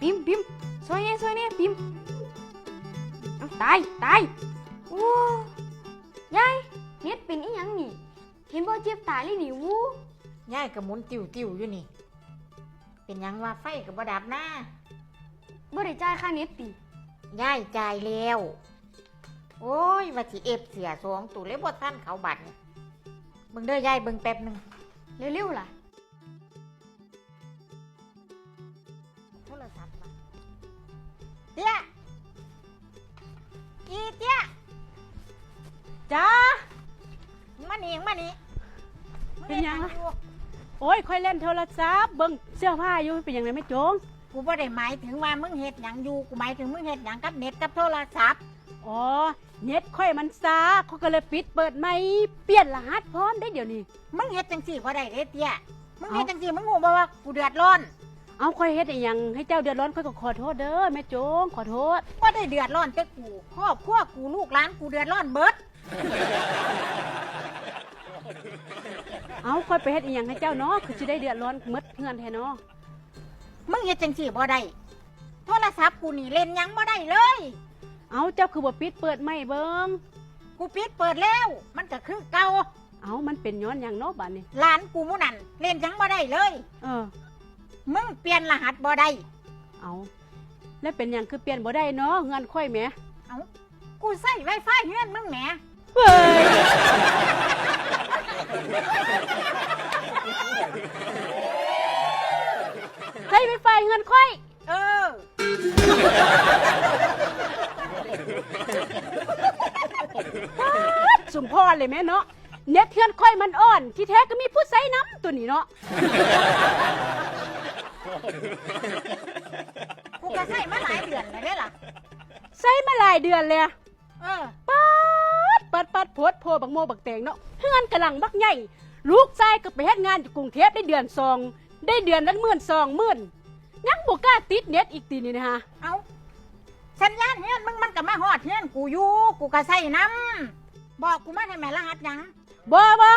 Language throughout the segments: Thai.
พิมพ์พิมพ์ซอยเนี่ยซอยเนี่ยพิมพ์เอาตายตายโอ้ยายเน็ตเป็นอีหยังนี่ เห็นบ่เจ็บตายเลยนี่วูยายก็หมุนติ้วติ้วๆอยู่นี่ เป็นหยังว่าไฟกับบ่ดับหน้าบ่ได้จ่ายค่าเน็ตติยายจ่ายแล้ว โอ้ยว่าสิเอฟเสียสองตัวเลยบ่ทันเขาบัตรเนี่ยเบิ่งเด้อยายเบิ่งแป๊บหนึงเร็วๆล่ะ เตี้ยอีเตี้ยจ้า มานี่มานี่มึเป็นหยังฮ็ล่ะดอยู่โอ้ยค่อยเล่นโทรศัพท์เบิ่งเสื้อผ้าอยู่เป็นหยังไงไม่โจงกูบ่ได้หมายถึงว่ามึงเฮ็ดหยังอยู่กูหมายถึงมึงเฮ็ดหยังกับเน็ตกับโทรศัพท์อ๋อเน็ตค่อยมันซาเขาก็เลยปิดเปิดใหม่เปลี่ยนรหัสพร้อมได้เดี๋ยวนี้ มึงเฮ็ดจังสี่บ่ได้เด้เตี้ยมึงเอ้าเฮ็ดจังสี่มึงงูบ่ว่ากูเดือดร้อน เอาค่อยเฮ็ดอีหยังให้เจ้าเดือดร้อนค่อยก็ขอโทษเด้อแม่โจงขอโทษบ่ได้เดือดร้อนแต่กูครอบครัวกูลูกหลานกูเดือดร้อนเบิดเอาค่อยไปเฮ็ดอีหยังให้เจ้าเนาะคือสิได้เดือดร้อนหมดเงินแท้เนาะมึงเฮ็ดจังสี่บ่ได้โทรศัพท์กูนี่เล่นหยังบ่ได้เลย เอาเจ้าคือบ่ปิดเปิดใหม่เบิ่งกูปิดเปิดแล้ว มันก็คือเก่าเอามันเป็นย้อนหยังเนาะบัดนี้หลานกูหมู่นั่นเล่นหยังบ่ได้เลย เออ มึงเปลี่ยนรหัสบ่ได้ เอาแล้วเป็นหยังคือเปลี่ยนบ่ได้เนาะเงินค่อยแหมเอ้ากูใส่ไวไฟเฮือนมึงแหมเฮ้ยใช้ไฟไฟเงินค่อย เออ สมพรเลยแม่เนาะเน็ตเทือนค่อยมันอ่อน ที่แท้ก็มีผู้ใส่น้ำตัวนี้เนาะ กูก็ใส่มาหลายเดือนแล้วเด้ล่ะ ใส่มาหลายเดือนเลยอะเออปัดปัดปัดโพดโพบักโมบักแตงเนาะเฮือนกำลังบักใหญ่ลูกชายก็ไปเฮ็ดงานอยู่กรุงเทพได้เดือนสองได้เดือนละหมื่นสองหมื่นยังบ่กล้าติดเน็ตอีกตีนี่นะฮะเอาสัญญาณเฮือนมึงมันก็มาฮอดเฮือนกูอยู่กูก็ใส่น้ำบอกกูมาให้แม่รหัสหยังบ่บ่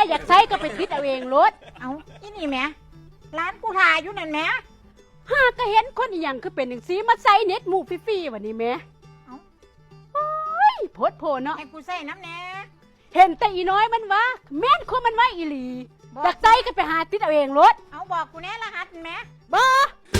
ถ้าอยากใช้ก็ไปติดเอาเองรถเอาอีนี่แหม่ร้านกูถ่ายอยู่นั่นแหม่หาก็เห็นคนอหย่างคือเป็นหนึ่งสีมาใส่เน็ตหมูฟรีๆวันนี้แหม่เอ้าโอ้ยโพดโพเนาะให้กูใส่น้ำแหน่เห็นแต่อีน้อยมันว่าแม่นคนมันว่าอีหลี บอกอยากใส่ก็ไปหาติดเอาเองรถ เอาบอกกูแน่รหัสแหม่บ่ใจดำเนาะแต่งเนาะไม่บอ